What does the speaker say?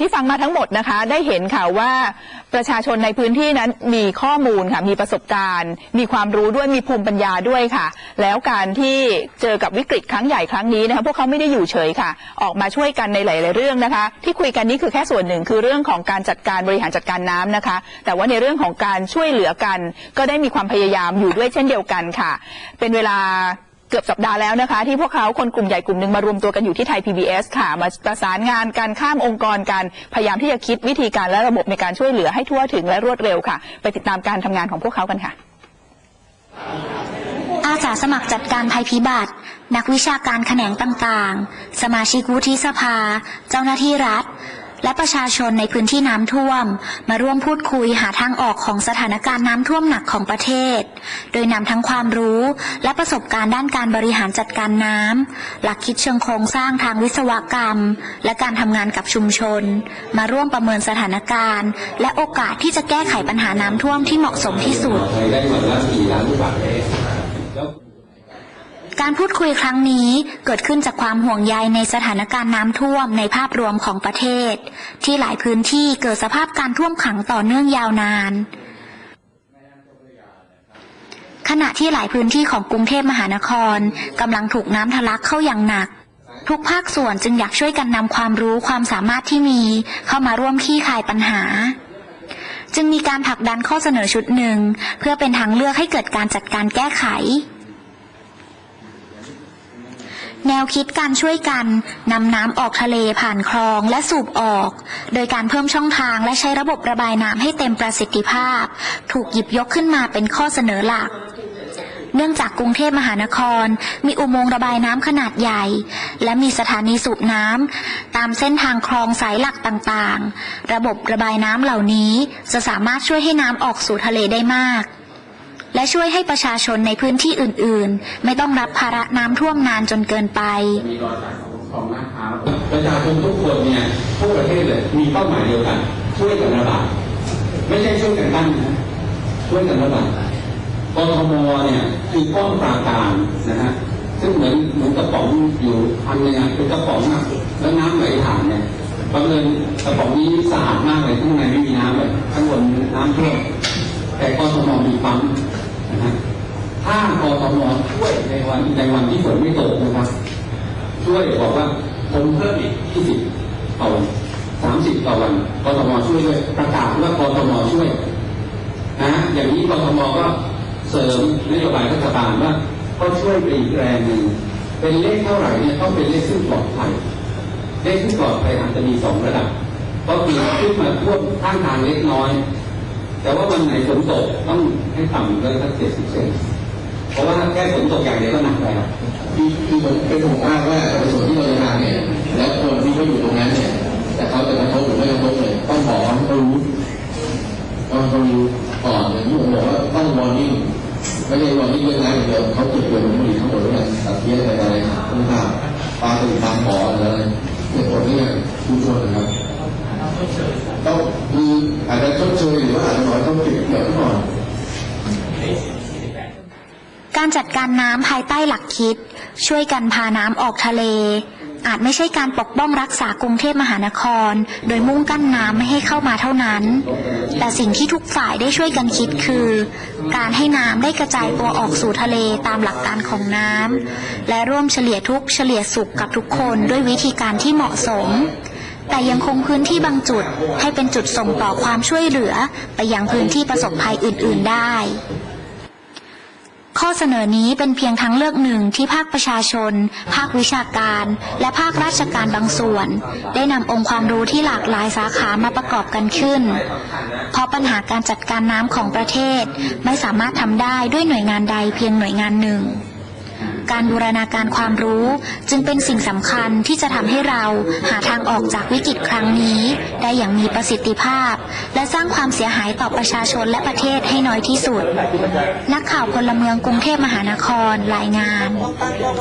ที่ฟังมาทั้งหมดนะคะได้เห็นค่ะว่าประชาชนในพื้นที่นั้นมีข้อมูลค่ะมีประสบการณ์ มีความรู้ด้วยมีภูมิปัญญาด้วยค่ะ แล้วการที่เจอกับวิกฤตครั้งใหญ่ครั้งนี้นะคะพวกเขาไม่ได้อยู่เฉยค่ะ ออกมาช่วยกันในหลาย ๆ เรื่องนะคะ ที่คุยกันนี้คือแค่ส่วนหนึ่งคือเรื่องของการจัดการบริหารจัดการน้ำนะคะ แต่ว่าในเรื่องของการช่วยเหลือกัน ก็ได้มีความพยายามอยู่ด้วยเช่นเดียวกันค่ะ เป็นเวลา กือบสัปดาห์แล้วนะคะ ที่พวกเขาคนกลุ่มใหญ่กลุ่มหนึ่งมารวมตัวกันอยู่ที่ไทย PBS ค่ะ มาประสานงานการข้ามองค์กรกันพยายามที่จะคิดวิธีการและระบบในการช่วยเหลือให้ทั่วถึงและรวดเร็วค่ะ ไปติดตามการทำงานของพวกเขากันค่ะ อาสาสมัครจัดการภัยพิบัติ นักวิชาการแขนงต่างๆ สมาชิกวุฒิสภา เจ้าหน้าที่รัฐ และประชาชนในพื้นที่น้ำท่วม มาร่วมพูดคุยหาทางออกของสถานการณ์น้ำท่วมหนักของประเทศ โดยนำทั้งความรู้และประสบการณ์ด้านการบริหารจัดการน้ำหลักคิดเชิงโครงสร้างทางวิศวกรรม และการทำงานกับชุมชน มาร่วมประเมินสถานการณ์ และโอกาสที่จะแก้ไขปัญหาน้ำท่วมที่เหมาะสมที่สุด ไทยได้วันละ การพูดคุยครั้งนี้เกิดขึ้นจากความห่วงใยในสถานการณ์น้ำท่วมในภาพรวมของประเทศ ที่หลายพื้นที่เกิดสภาพการท่วมขังต่อเนื่องยาวนาน ขณะที่หลายพื้นที่ของกรุงเทพมหานครกำลังถูกน้ำทะลักเข้าอย่างหนัก ทุกภาคส่วนจึงอยากช่วยกันนำความรู้ความสามารถที่มี เข้ามาร่วมคลี่คายปัญหาจึงมีการผลักดันข้อเสนอชุดหนึ่ง เพื่อเป็นทางเลือกให้เกิดการจัดการแก้ไข แนวคิดการช่วยกันนำน้ำออกทะเลผ่านคลองและสูบออก โดยการเพิ่มช่องทางและใช้ระบบระบายน้ำให้เต็มประสิทธิภาพ ถูกหยิบยกขึ้นมาเป็นข้อเสนอหลักเนื่องจากกรุงเทพมหานคร มีอุโมงค์ระบายน้ำขนาดใหญ่ และมีสถานีสูบน้ำตามเส้นทางคลองสายหลักต่างๆ ระบบระบายน้ำเหล่านี้จะสามารถช่วยให้น้ำออกสู่ทะเลได้มาก และช่วยให้ประชาชนในพื้นที่อื่นๆ ไม่ต้องรับภาระน้ำท่วมนานจนเกินไปมีรอสักของของน้าวประชาชนทุกคนเนี่ยทั่วประเทศเลยมีเป้าหมายเดียวกันช่วยกันระบาดไม่ใช่ช่วยกันตั้งนะช่วยกันระบาดกทมเนี่ยคือป้องปราการนะฮะซึ่งเหมือนเหมือนกระป๋องอยู่อันหนึงอะเป็นกระป๋องอะแล้วน้ำไหลผ่านเนี่ยบังเอิญกระป๋องนี้สะอาดมากเลยข้างในไม่มีน้ำเลยข้างบนน้ำท่วมแต่กทมมีปั๊ม นะฮะถ้ากรทมช่วยในวันในวันที่ฝนไม่ตกนะครับ ช่วยบอกว่าผมเพิ่มอีก20ต่อวัน30ต่อวันกรทมช่วยด้วยประกาศว่ากรทมช่วยนะอย่างนี้กรทมก็เสริมนโยบายรัฐบาลว่าก็ช่วยไปอีกแรงหนึ่งเป็นเลขเท่าไหร่เนี่ยต้องเป็นเลขซึ่งปลอดภัยเลขซึ่งปลอดภัยอาจจะมีสองระดับ ก็คือขึ้นมาท่วมข้างทางเล็กน้อย แต่ว่าวันไหนฝนตกต้องให้ต่ำเลยสักเจ็ดสิบเซนเพราะว่าแค่ฝนตกอย่างเดียวก็หนักแล้วคือคือผมเป็นห่วงมากว่าในส่วนที่เราจะทำเนี่ยแล้วคนที่เขาอยู่ตรงนั้นเนี่ยแต่เขาจะกระทบหรือไม่กระทบเลยต้องบอกให้เขารู้ต้องเขารู้ก่อนอย่างที่ผมบอกว่าต้องวอร์นิ่งไม่ใช่วอร์นิ่งเรื่องนั้นอย่างเดียวเขาเก็บเกี่ยวผลผลิตทั้งหมดเนี่ยตัดเพี้ยนอะไรต่ออะไรคุณภาพปลาตื่นตามขออะไรเหตุผลนี่ทุกคนนะครับ ต้องมีอาจจะชดเชยหรือว่าอาจจะน้อยต้องเก็บเกี่ยวไว้ก่อนการจัดการน้ำภายใต้หลักคิด ช่วยกันพาน้ำออกทะเล อาจไม่ใช่การปกป้องรักษากรุงเทพมหานคร โดยมุ่งกั้นน้ำไม่ให้เข้ามาเท่านั้น แต่สิ่งที่ทุกฝ่ายได้ช่วยกันคิดคือ การให้น้ำได้กระจายตัวออกสู่ทะเลตามหลักการของน้ำและร่วมเฉลี่ยทุกเฉลี่ยสุขกับทุกคนด้วยวิธีการที่เหมาะสม แต่ยังคงพื้นที่บางจุดให้เป็นจุดส่งต่อความช่วยเหลือไปยังพื้นที่ประสบภัยอื่น ๆได้ ข้อเสนอนี้เป็นเพียงทางเลือกหนึ่งที่ภาคประชาชน ภาควิชาการ และภาคราชการบางส่วน ได้นำองค์ความรู้ที่หลากหลายสาขามาประกอบกันขึ้น เพราะปัญหาการจัดการน้ำของประเทศไม่สามารถทำได้ด้วยหน่วยงานใดเพียงหน่วยงานหนึ่ง การบูรณาการความรู้ จึงเป็นสิ่งสำคัญที่จะทำให้เราหาทางออกจากวิกฤตครั้งนี้ ได้อย่างมีประสิทธิภาพ และสร้างความเสียหายต่อประชาชนและประเทศให้น้อยที่สุด นักข่าวพลเมืองกรุงเทพมหานครรายงาน